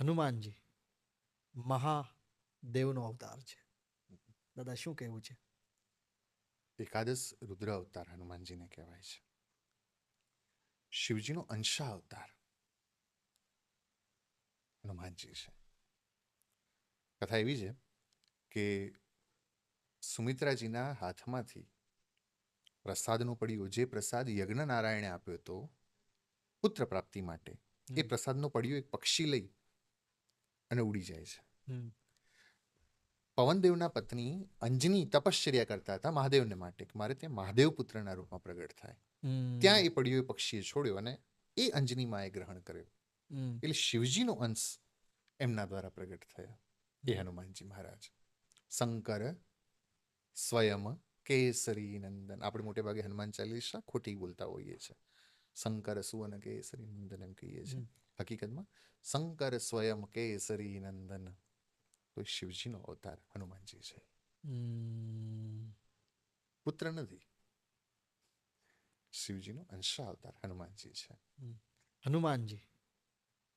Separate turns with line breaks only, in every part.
હનુમાનજી મહાદેવનો અવતાર છે. દાદા શું કહેવું છે?
એકાદશ રુદ્ર અવતાર હનુમાનજીને કહેવાય છે. શિવજીનો અંશા અવતાર હનુમાનજી છે. કથા એવી છે કે સુમિત્રાજીના હાથમાંથી પ્રસાદનો પડ્યો જે પ્રસાદ યજ્ઞ નારાયણે આપ્યો હતો પુત્ર પ્રાપ્તિ માટે એ પ્રસાદનો પડ્યો એક પક્ષી લઈ અને ઉડી જાય છે. પવનદેવના પત્ની અંજની તપશ્ચર્યા કરતા હતા મહાદેવને માટે કે મારે ત્યાં મહાદેવ પુત્રના રૂપમાં પ્રગટ થાય. ત્યાં એ પડ્યો એ પક્ષીએ છોડ્યો અને એ અંજની માએ ગ્રહણ કર્યો. એટલે શિવજીનો અંશ એમના દ્વારા પ્રગટ થયો. એ હનુમાનજી મહારાજ. શંકર સ્વયં કેસરી નંદન. આપણે મોટે ભાગે હનુમાન ચાલીસા ખોટી બોલતા હોઈએ છીએ. શંકર સુવન કેસરી નંદન એમ કહીએ છીએ. હકીકતમાં? શંકર સ્વયં કેસરી નંદન. તો શિવજીનો અવતાર હનુમાનજી છે. પુત્ર નથી. શિવજીનો અંશા અવતાર હનુમાનજી છે.
હનુમાનજી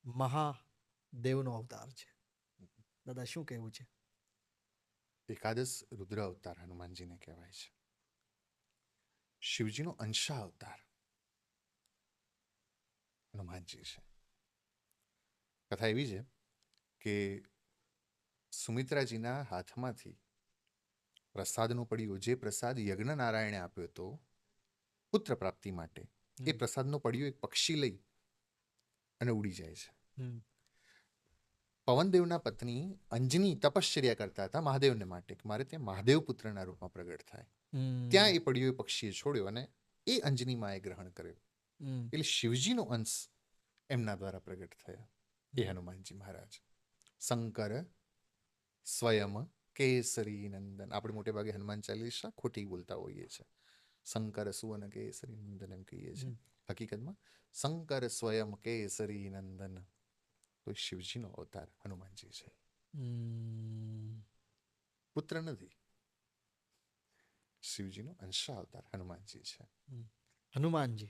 મહાદેવનો અવતાર છે. દાદા શું કહેવું છે?
એકાદશ રુદ્ર અવતાર હનુમાનજીને કહેવાય છે. શિવજીનો અંશા અવતાર હનુમાનજી છે. કથા એવી છે કે સુમિત્રાજીના હાથમાંથી પ્રસાદનો પડ્યો જે પ્રસાદ યજ્ઞ નારાયણે આપ્યો હતો પુત્ર પ્રાપ્તિ માટે એ પ્રસાદનો પડ્યો એક પક્ષી લઈ અને ઉડી જાય છે. પવનદેવના પત્ની અંજની તપશ્ચર્યા કરતા હતા મહાદેવને માટે કે મારે ત્યાં મહાદેવ પુત્રના રૂપમાં પ્રગટ થાય. ત્યાં એ પડ્યો એ પક્ષીએ છોડ્યો અને એ અંજની માએ ગ્રહણ કર્યો. એટલે શિવજીનો અંશ એમના દ્વારા પ્રગટ થયા. એ હનુમાનજી મહારાજ. શંકર સ્વયં કેસરી નંદન. આપણે મોટે ભાગે હનુમાન ચાલીસા ખોટી બોલતા હોઈએ છીએ. શંકર સુવન કેસરી નંદન એમ કહીએ છીએ. હકીકતમાં શંકર સ્વયં કેસરી નંદન તો શિવજીનો અવતાર હનુમાનજી છે. પુત્ર નથી. શિવજીનો અંશા અવતાર હનુમાનજી છે.
હનુમાનજી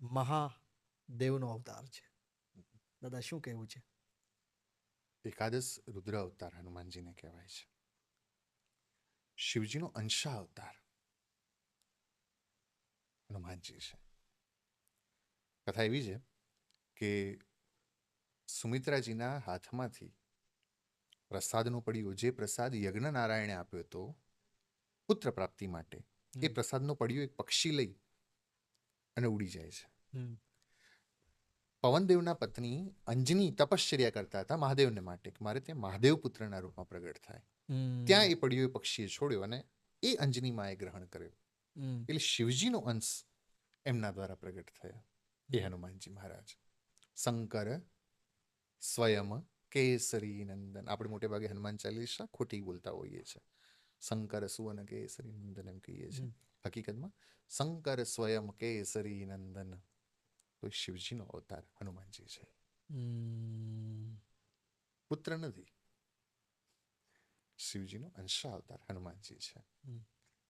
મહાદેવનો અવતાર છે. દાદા શું કહેવું છે?
એકાદશ રુદ્ર અવતાર હનુમાનજીને કહેવાય છે. શિવજીનો અંશા અવતાર હનુમાનજી છે. કથા એવી છે કે સુમિત્રાજીના હાથમાંથી પ્રસાદનો પડ્યો જે પ્રસાદ યજ્ઞ નારાયણે આપ્યો હતો પુત્ર પ્રાપ્તિ માટે એ પ્રસાદનો પડ્યો એક પક્ષી લઈ અને ઉડી જાય છે. પવનદેવના પત્ની અંજની તપશ્ચર્યા કરતા હતા મહાદેવને માટે કે મારે ત્યાં મહાદેવ પુત્રના રૂપમાં પ્રગટ થાય. ત્યાં એ પડ્યો એ પક્ષીએ છોડ્યો અને એ અંજની માએ ગ્રહણ કર્યો. એટલે શિવજીનો અંશ એમના દ્વારા પ્રગટ થયા. એ હનુમાનજી મહારાજ. શંકર સ્વયં કેસરી નંદન. આપણે મોટે ભાગે હનુમાન ચાલીસા ખોટી બોલતા હોઈએ છીએ શંકર સુવન કેસરી નંદન એમ કહીએ છીએ. હકીકતમાં શંકર સ્વયં કેસરી નંદન. તો એ શિવજીનો અવતાર હનુમાનજી છે
હમ,
પુત્ર નથી શિવજીનો અંશા અવતાર હનુમાનજી છે